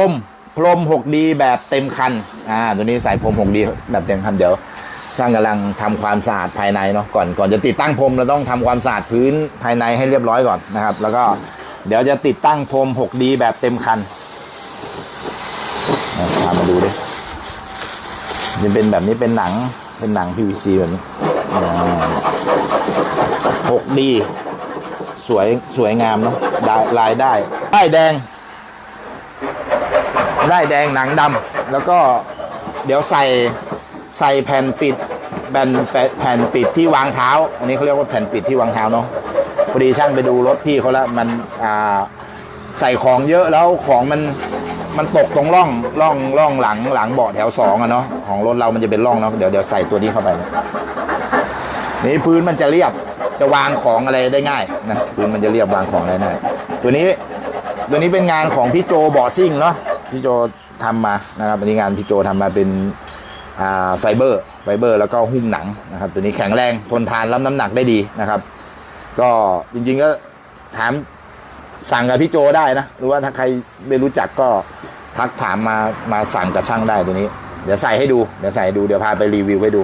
พรมพรม 6D แบบเต็มคัน อ่า ตัวนี้ใส่พรม 6D แบบเต็มคัน เดี๋ยวช่างกำลังทำความสะอาดภายในเนาะ ก่อน ก่อนจะติดตั้งพรมเราต้องทำความสะอาดพื้นภายในให้เรียบร้อยก่อนนะครับ แล้วก็เดี๋ยวจะติดตั้งพรม 6D แบบเต็มคันพามาดูดิจะเป็นแบบนี้เป็นหนัง เป็นหนัง PVC แบบนี้ 6D สวย สวยงามเนาะลายได้ได้ายแดง ได้แดงหนังดำแล้วก็เดี๋ยวใส่ใส่แผ่นปิดแผ่นแผ่นปิดที่วางเท้า อันนี้เขาเรียกว่าแผ่นปิดที่วางเท้าเนาะพอดีช่างไปดูรถพี่เขาแล้วมันอ่าใส่ของเยอะแล้วของมันมันตกตรงร่องร่องร่องหลังหลังเบาะแถวสองอะเนาะของรถเรามันจะเป็นร่องเนาะเดี๋ยวเดี๋ยวใส่ตัวนี้เข้าไปนี่พื้นมันจะเรียบจะวางของอะไรได้ง่ายนะพื้นมันจะเรียบวางของอะไรได้ตัวนี้ตัวนี้เป็นงานของพี่โจบอซิ่งเนาะ พี่โจทำมานะครับอันนี้งานพี่โจทำมาเป็นไฟเบอร์ไฟเบอร์แล้วก็หุ้มหนังนะครับ ตัวนี้แข็งแรงทนทานรับน้ำหนักได้ดีนะครับ ก็จริงๆก็ถามสั่งกับพี่โจได้นะ หรือว่าถ้าใครไม่รู้จักก็ทักถามมามาสั่งกับช่างได้ตัวนี้ เดี๋ยวใส่ให้ดูเดี๋ยวใส่ให้ดูเดี๋ยวพาไปรีวิวให้ดู